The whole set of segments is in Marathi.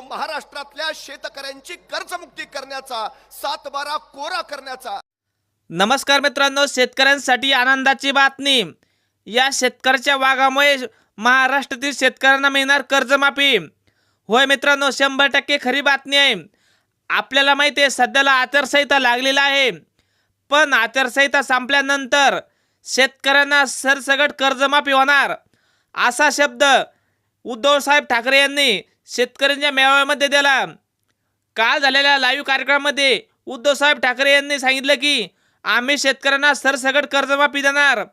तो महाराष्ट्रातल्या शेतकऱ्यांची कर्जमुक्ती करण्याचा सात बारा कोरा करण्याचा. नमस्कार मित्रांनो शेतकऱ्यांसाठी आनंदाची बातमी. या शेतकऱ्याच्या वाघामुळे महाराष्ट्रातील शेतकऱ्यांना मिळणार कर्जमाफी. होय मित्रांनो शंभर टक्के खरी बातमी आहे. आपल्याला माहिती आहे सध्याला आचारसंहिता लागलेला आहे. पण आचारसंहिता संपल्यानंतर शेतकऱ्यांना सरसगट कर्जमाफी होणार. असा शब्द उद्धवसाहेब ठाकरे यांनी शेतकऱ्यांच्या मेळाव्यामध्ये दिला काल झालेल्या लाईव्ह कार्यक्रमामध्ये उद्धवसाहेब ठाकरे यांनी सांगितलं की आम्ही शेतकऱ्यांना सरसगट कर्जमाफी देणार.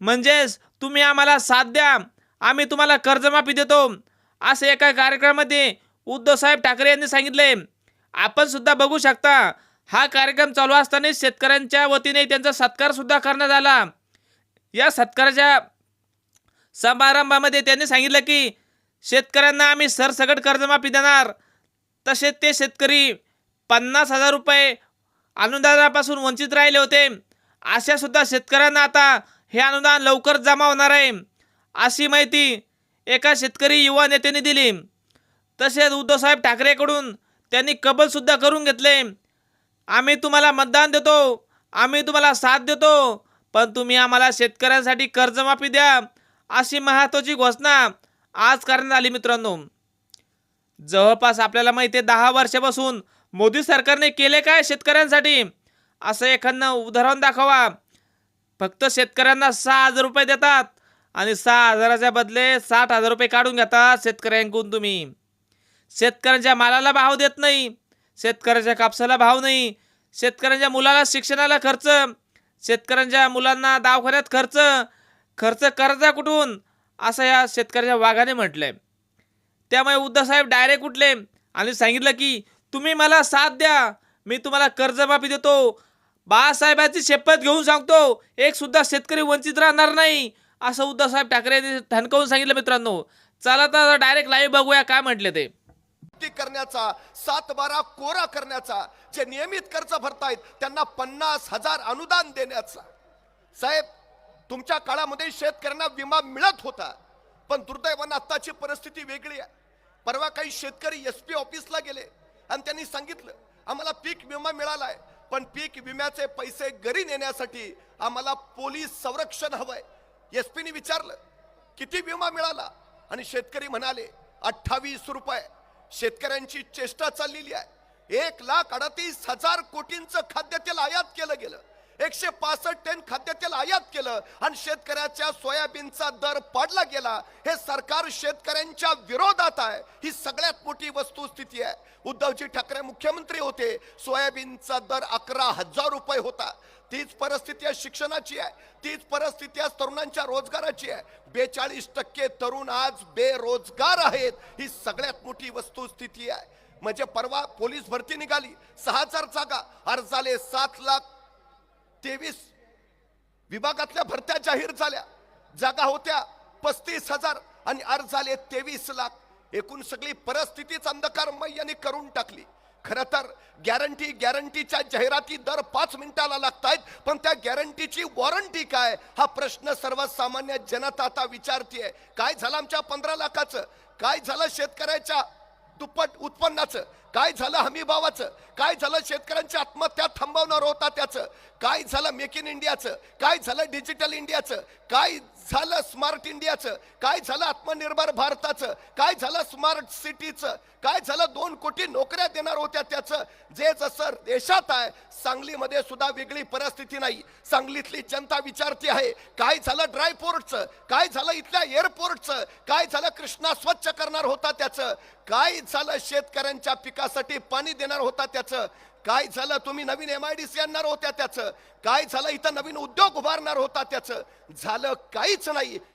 म्हणजेच तुम्ही आम्हाला साथ द्या. आम्ही तुम्हाला कर्जमाफी देतो. असं एका कार्यक्रमामध्ये उद्धवसाहेब ठाकरे यांनी सांगितले. आपण सुद्धा बघू शकता हा कार्यक्रम चालू असताना शेतकऱ्यांच्या वतीने त्यांचा सत्कार सुद्धा करण्यात आला. या सत्काराच्या समारंभामध्ये त्यांनी सांगितलं की शेतकऱ्यांना आम्ही सरसगट कर्जमाफी देणार. तसेच ते शेतकरी पन्नास हजार रुपये अनुदानापासून वंचित राहिले होते. अशा सुद्धा शेतकऱ्यांना आता हे अनुदान लवकर जमा होणार आहे. अशी माहिती एका शेतकरी युवा नेत्याने दिली. तसेच उद्धवसाहेब ठाकरेकडून त्यांनी कबलसुद्धा करून घेतले. आम्ही तुम्हाला मतदान देतो. आम्ही तुम्हाला साथ देतो. पण तुम्ही आम्हाला शेतकऱ्यांसाठी कर्जमाफी द्या अशी महत्त्वाची घोषणा आज करण्यात आली मित्रांनो. जवळपास आपल्याला माहिती आहे दहा वर्षापासून मोदी सरकारने केले काय शेतकऱ्यांसाठी? असं एखादं उदाहरण दाखवा. फक्त शेतकऱ्यांना सहा हजार रुपये देतात आणि सहा हजाराच्या बदले साठ हजार रुपये काढून घेतात शेतकऱ्यांकडून तुम्ही. शेतकऱ्यांच्या मालाला भाव देत नाही. शेतकऱ्याच्या कापसाला भाव नाही. शेतकऱ्यांच्या मुलाला शिक्षणाला खर्च. शेतकऱ्यांच्या मुलांना दवाखान्यात खर्च. खर्च कर्जा कुठून? असं या शेतकऱ्याच्या वाघाने म्हटलंय. त्यामुळे उद्धवसाहेब डायरेक्ट उठले आणि सांगितलं की तुम्ही मला साथ द्या. मी तुम्हाला कर्जमाफी देतो. बाळासाहेबांची शपथ घेऊन सांगतो. एक सुद्धा शेतकरी वंचित राहणार नाही. असं उद्धवसाहेब ठाकरे यांनी ठणकावून सांगितलं मित्रांनो. चला तर डायरेक्ट लाईव्ह बघूया काय म्हटले ते. करण्याचा सात बारा कोरा करण्याचा जे नियमित कर्ज भरतायत त्यांना पन्नास हजार अनुदान देण्याचा. साहेब तुमच्या काळामध्ये शेतकऱ्यांना विमा मिळत होता. पण दुर्दैवानं आत्ताची परिस्थिती वेगळी आहे. परवा काही शेतकरी एस पी ऑफिसला गेले आणि त्यांनी सांगितलं आम्हाला पीक विमा मिळालाय पण पीक विम्याचे पैसे घरी नेण्यासाठी आम्हाला पोलीस संरक्षण हवंय. एस पीने विचारलं किती विमा मिळाला? आणि शेतकरी म्हणाले अठ्ठावीस रुपये. शेतकऱ्यांची चेष्टा चाललेली आहे. एक लाख अडतीस हजार कोटींचं खाद्यतेल आयात केलं गेलं. एकशे पासष्ट टन खाद्यतेल आयात केलं आणि शेतकऱ्याच्या सोयाबीनचा दर पाडला गेला. हे सरकार शेतकऱ्यांच्या विरोधात आहे. ही सगळ्यात मोठी वस्तुस्थिती आहे. उद्धवजी ठाकरे मुख्यमंत्री होते. सोयाबीनचा दर अकरा हजार रुपये होता. तीच परिस्थिती आज शिक्षणाची आहे. तीच परिस्थिती आज तरुणांच्या रोजगाराची आहे. बेचाळीस टक्के तरुण आज बेरोजगार आहेत. ही सगळ्यात मोठी वस्तुस्थिती आहे. म्हणजे परवा पोलीस भरती निघाली. सहा हजार जागा. अर्जाले सात लाख तेवीस विभागातल्या भरत्या जाहीर झाल्या. जागा होत्या पस्तीस हजार आणि अर्ज झाले तेवीस लाख. एकूण सगळी परिस्थितीच अंधकारमय यांनी करून टाकली. खरं तर गॅरंटी गॅरंटीच्या जाहिराती दर पाच मिनिटाला लागतायत पण त्या गॅरंटीची वॉरंटी काय? हा प्रश्न सर्वसामान्य जनता आता विचारतीये. काय झालं आमच्या पंधरा लाखाचं? काय झालं शेतकऱ्याच्या दुप्पट उत्पन्नाचं काय झालं हमी भावाचं काय झालं शेतकऱ्यांची आत्महत्या थांबवणार होता त्याचं काय झालं मेक इन इंडियाचं काय झालं डिजिटल इंडियाचं काय झालं स्मार्ट इंडियाचं काय झालं आत्मनिर्भर भारताचं काय झालं स्मार्ट सिटीचं काय झालं दोन कोटी नोकऱ्या देणार होत्या त्याचं जे जसं देशात आहे सांगलीमध्ये सुद्धा वेगळी परिस्थिती नाही. सांगलीतली जनता विचारते आहे काय झालं ड्रायपोर्टचं काय झालं इथल्या एअरपोर्टचं काय झालं कृष्णा स्वच्छ करणार होता त्याचं? काय झालं शेतकऱ्यांच्या पिकासाठी पाणी देणार होता त्याचं? काय झालं तुम्ही नवीन एम आय डी सी आणणार होत्या त्याचं? काय झालं इथं नवीन उद्योग उभारणार होता त्याचं? झालं काहीच नाही.